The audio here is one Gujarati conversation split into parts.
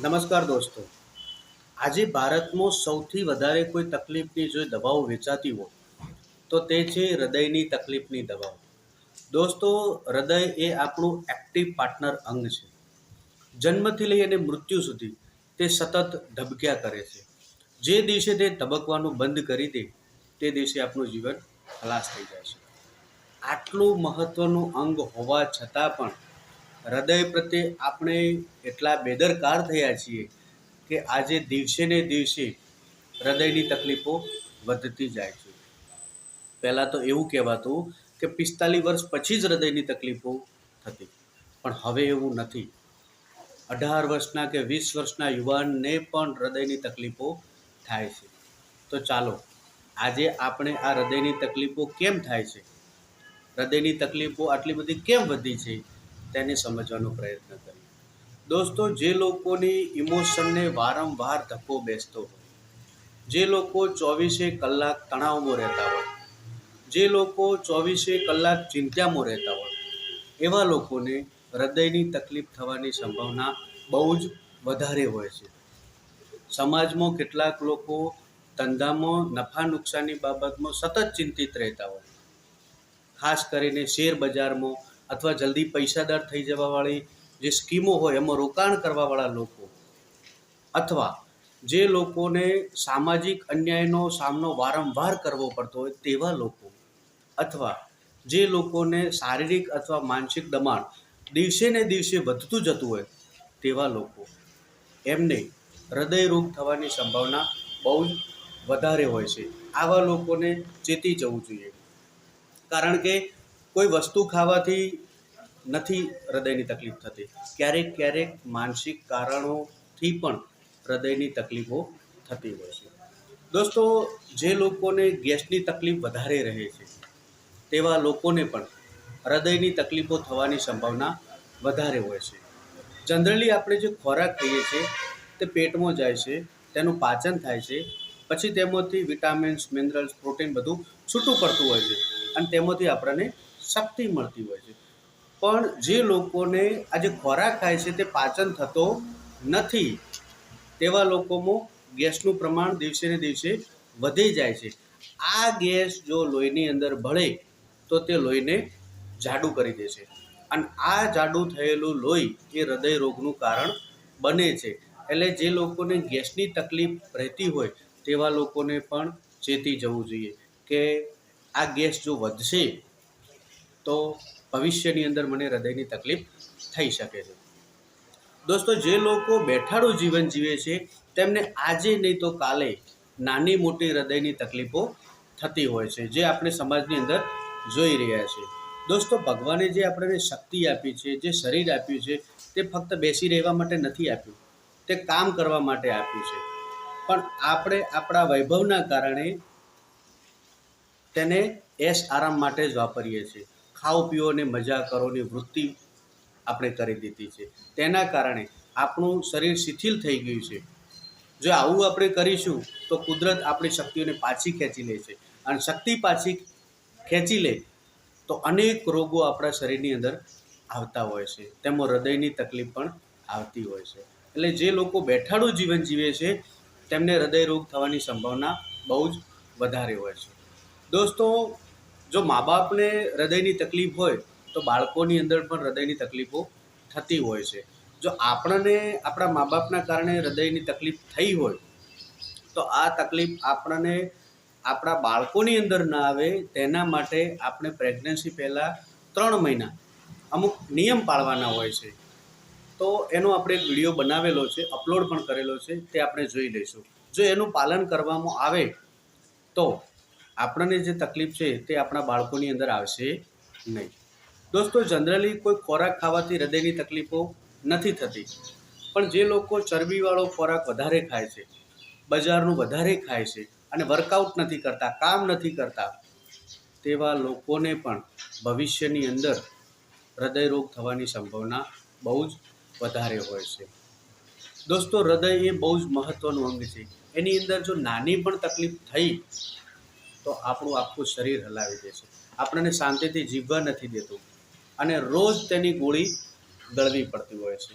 નમસ્કાર દોસ્તો. આજે ભારતમાં સૌથી વધારે કોઈ તકલીફની જો દવાઓ વેચાતી હોય, તો તે છે હૃદયની તકલીફની દવાઓ. દોસ્તો, હૃદય એ આપણું એક્ટિવ પાર્ટનર અંગ છે. જન્મથી લઈ અને મૃત્યુ સુધી તે સતત ધબક્યા કરે છે. જે દિવસે તે ધબકવાનું બંધ કરી દે, તે દિવસે આપણું જીવન ખલાસ થઈ જાય છે. આટલું મહત્ત્વનું અંગ હોવા છતાં પણ હૃદય પ્રત્યે આપણે એટલા બેદરકાર થયા છીએ કે આજે દિવસે ને દિવસે હૃદયની તકલીફો વધતી જાય છે. પહેલાં તો એવું કહેવાતું કે પિસ્તાલીસ વર્ષ પછી જ હૃદયની તકલીફો થતી. પણ હવે એવું નથી. અઢાર વર્ષના કે વીસ વર્ષના યુવાનને પણ હૃદયની તકલીફો થાય છે. તો ચાલો, આજે આપણે આ હૃદયની તકલીફો કેમ થાય છે? હૃદયની તકલીફો આટલી બધી કેમ વધી છે? તેને સમજવાનો પ્રયત્ન કરીએ દોસ્તો, જે લોકોની ઇમોશનને વારંવાર ધક્કો બેસતો હોય, જે લોકો ચોવીસે કલાક તણાવમાં રહેતા હોય, જે લોકો ચોવીસે કલાક ચિંતામાં રહેતા હોય, એવા લોકોને હૃદયની તકલીફ થવાની સંભાવના બહુ જ વધારે હોય છે. સમાજમાં કેટલાક લોકો ધંધામાં નફા નુકસાનની બાબતમાં સતત ચિંતિત રહેતા હોય, ખાસ કરીને શેર બજારમાં અથવા જલ્દી પૈસાદાર થઈ જવાવાળી જે સ્કીમો હોય, એમાં રોકાણ કરવાવાળા લોકો અથવા જે લોકોને સામાજિક અન્યાયનો સામનો વારંવાર કરવો પડતો હોય, તેવા લોકો અથવા જે લોકોને શારીરિક અથવા માનસિક દબાણ દિવસે ને દિવસે વધતું જતું હોય, તેવા લોકો. એમને હૃદય રોગ થવાની સંભાવના બહુ જ વધારે હોય છે. આવા લોકોને ચેતી જવું જોઈએ. કારણ કે કોઈ વસ્તુ ખાવાથી નથી હૃદયની તકલીફ થતી. ક્યારેક ક્યારેક માનસિક કારણોથી પણ હૃદયની તકલીફો થતી હોય છે. દોસ્તો, જે લોકોને ગેસની તકલીફ વધારે રહે છે, તેવા લોકોને પણ હૃદયની તકલીફો થવાની સંભાવના વધારે હોય છે. જનરલી આપણે જે ખોરાક ખાઈએ છીએ તે પેટમાં જાય છે, તેનું પાચન થાય છે, પછી તેમાંથી વિટામિન્સ, મિનરલ્સ, પ્રોટીન બધું છૂટું પડતું હોય છે અને તેમાંથી આપણને શક્તિ મળતી હોય છે. પણ જે લોકોને આ જે ખોરાક ખાય છે તે પાચન થતો નથી, તેવા લોકોમાં ગેસનું પ્રમાણ દિવસે ને દિવસે વધી જાય છે. આ ગેસ જો લોહીની અંદર ભળે, તો તે લોહીને જાડું કરી દે છે. અને આ જાડું થયેલું લોહી એ હૃદય રોગનું કારણ બને છે. એટલે જે લોકોને ગેસની તકલીફ રહેતી હોય, તેવા લોકોને પણ ચેતી જવું જોઈએ કે આ ગેસ જો વધશે તો ભવિષ્યની અંદર મને હૃદયની તકલીફ થઈ શકે છે. દોસ્તો, જે લોકો બેઠાડું જીવન જીવે છે, તેમને આજે નહીં તો કાલે નાની મોટી હૃદયની તકલીફો થતી હોય છે, જે આપણે સમાજની અંદર જોઈ રહ્યા છીએ. દોસ્તો, ભગવાને જે આપણને શક્તિ આપી છે, જે શરીર આપ્યું છે, તે ફક્ત બેસી રહેવા માટે નથી આપ્યું, તે કામ કરવા માટે આપ્યું છે. પણ આપણે આપણા વૈભવના કારણે તેને એશ આરામ માટે જ વાપરીએ છીએ. ખાઓ પીઓ ને મજા કરોની વૃત્તિ આપણે કરી દીધી છે. તેના કારણે આપણું શરીર શિથિલ થઈ ગયું છે. જો આવું આપણે કરીશું, તો કુદરત આપણી શક્તિઓને પાછી ખેંચી લે છે. અને શક્તિ પાછી ખેંચી લે, તો અનેક રોગો આપણા શરીરની અંદર આવતા હોય છે. તેમાં હૃદયની તકલીફ પણ આવતી હોય છે. એટલે જે લોકો બેઠાડું જીવન જીવે છે, તેમને હૃદય રોગ થવાની સંભાવના બહુ જ વધારે હોય છે. દોસ્તો જો મા બાપને હૃદયની તકલીફ હોય, તો બાળકોની અંદર પણ હૃદયની તકલીફો થતી હોય છે. જો આપણને, આપણા મા બાપના કારણે હૃદયની તકલીફ થઈ હોય, તો આ તકલીફ આપણને, આપણા બાળકોની અંદર ના આવે, તેના માટે આપણે પ્રેગ્નન્સી પહેલાં ત્રણ મહિના અમુક નિયમ પાળવાના હોય છે. તો એનો આપણે એક વીડિયો બનાવેલો છે, અપલોડ પણ કરેલો છે, તે આપણે જોઈ લઈશું. જો એનું પાલન કરવામાં આવે, તો આપણને જે તકલીફ છે તે આપણા બાળકોની અંદર આવશે નહીં. દોસ્તો, જનરલી કોઈ ખોરાક ખાવાથી હૃદયની તકલીફો નથી થતી. પણ જે લોકો ચરબીવાળો ખોરાક વધારે ખાય છે, બજારનું વધારે ખાય છે અને વર્કઆઉટ નથી કરતા, કામ નથી કરતા, તેવા લોકોને પણ ભવિષ્યની અંદર હૃદય રોગ થવાની સંભાવના બહુ જ વધારે હોય છે. દોસ્તો, હૃદય એ બહુ જ મહત્ત્વનું અંગ છે. એની અંદર જો નાની પણ તકલીફ થઈ તો આપણું આખું શરીર હલાવી દે છે. આપણને શાંતિથી જીવવા નથી દેતું. અને રોજ તેની ગોળી ગળવી પડતી હોય છે.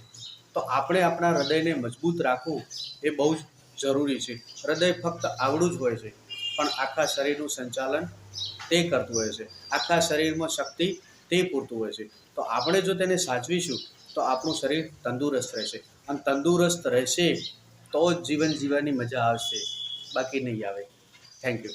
તો આપણે આપણા હૃદયને મજબૂત રાખવું એ બહુ જ જરૂરી છે. હૃદય ફક્ત આવડું જ હોય છે, પણ આખા શરીરનું સંચાલન તે કરતું હોય છે. આખા શરીરમાં શક્તિ તે પૂરતું હોય છે. તો આપણે જો તેને સાચવીશું, તો આપણું શરીર તંદુરસ્ત રહેશે. અને તંદુરસ્ત રહેશે તો જ જીવન જીવવાની મજા આવશે. બાકી નહીં આવે. Thank you